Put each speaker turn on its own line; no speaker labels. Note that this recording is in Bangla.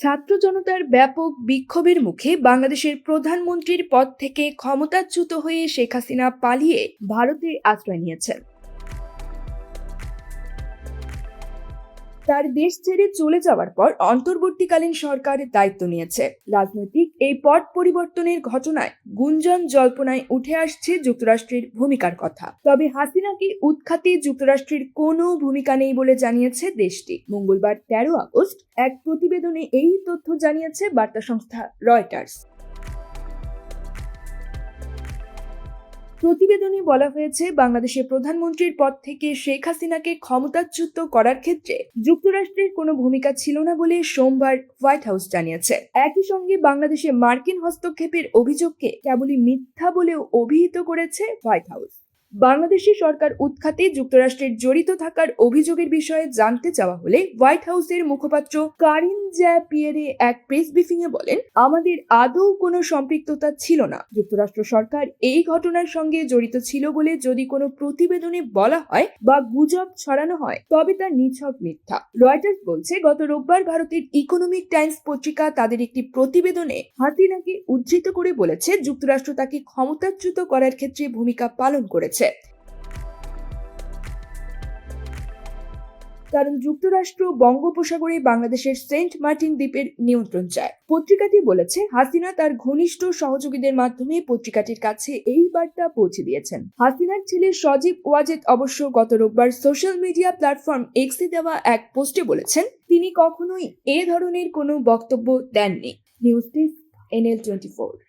ছাত্র জনতার ব্যাপক বিক্ষোভের মুখে বাংলাদেশের প্রধানমন্ত্রীর পদ থেকে ক্ষমতাচ্যুত হয়ে শেখ হাসিনা পালিয়ে ভারতে আশ্রয় নিয়েছেন। তার দেশ ছেড়ে চলে যাওয়ার পর অন্তর্বর্তীকালীন সরকার দায়িত্ব নিয়েছে। রাজনৈতিক এই পট পরিবর্তনের ঘটনায় গুঞ্জন জল্পনায় উঠে আসছে যুক্তরাষ্ট্রের ভূমিকার কথা। তবে হাসিনাকে উৎখাতে যুক্তরাষ্ট্রের কোনো ভূমিকা নেই বলে জানিয়েছে দেশটি। মঙ্গলবার তেরো আগস্ট এক প্রতিবেদনে এই তথ্য জানিয়েছে বার্তা সংস্থা রয়টার্স। প্রতিবেদনে বলা হয়েছে, বাংলাদেশের প্রধানমন্ত্রীর পদ থেকে শেখ হাসিনাকে ক্ষমতাচ্যুত করার ক্ষেত্রে যুক্তরাষ্ট্রের কোনো ভূমিকা ছিল না বলে সোমবার হোয়াইট হাউস জানিয়েছে। একই সঙ্গে বাংলাদেশে মার্কিন হস্তক্ষেপের অভিযোগকে কেবলই মিথ্যা বলেও অভিহিত করেছে হোয়াইট হাউস। বাংলাদেশি সরকার উৎখাতে যুক্তরাষ্ট্রের জড়িত থাকার অভিযোগের বিষয়ে জানতে চাওয়া হলে হোয়াইট হাউসের মুখপাত্র কারিন জ্যা পিয়েরে এক প্রেস ব্রিফিং এ বলেন, আমাদের আদৌ কোনো সম্পৃক্ততা ছিল না। যুক্তরাষ্ট্র সরকার এই ঘটনার সঙ্গে জড়িত ছিল বলে যদি কোনো প্রতিবেদনে বলা হয় বা গুজব ছড়ানো হয়, তবে তা নিছক মিথ্যা। রয়টার্স বলছে, গত রোববার ভারতের ইকোনমিক টাইমস পত্রিকা তাদের একটি প্রতিবেদনে হাসিনাকে উদ্ধৃত করে বলেছে, যুক্তরাষ্ট্র তাকে ক্ষমতাচ্যুত করার ক্ষেত্রে ভূমিকা পালন করেছে। কারণ যুক্তরাষ্ট্র বঙ্গোপসাগরে বাংলাদেশের সেন্ট মার্টিন দ্বীপের নিয়ন্ত্রণ চায়। পত্রিকাটি বলেছে, হাসিনা তার ঘনিষ্ঠ সহযোগীদের মাধ্যমে পত্রিকাটির কাছে এই বার্তা পৌঁছে দিয়েছেন। হাসিনার ছেলে সজীব ওয়াজেদ অবশ্য গত রোববার সোশ্যাল মিডিয়া প্ল্যাটফর্ম এক্সে দেওয়া এক পোস্টে বলেছেন, তিনি কখনোই এ ধরনের কোনো বক্তব্য দেননি। News desk, NL twenty four.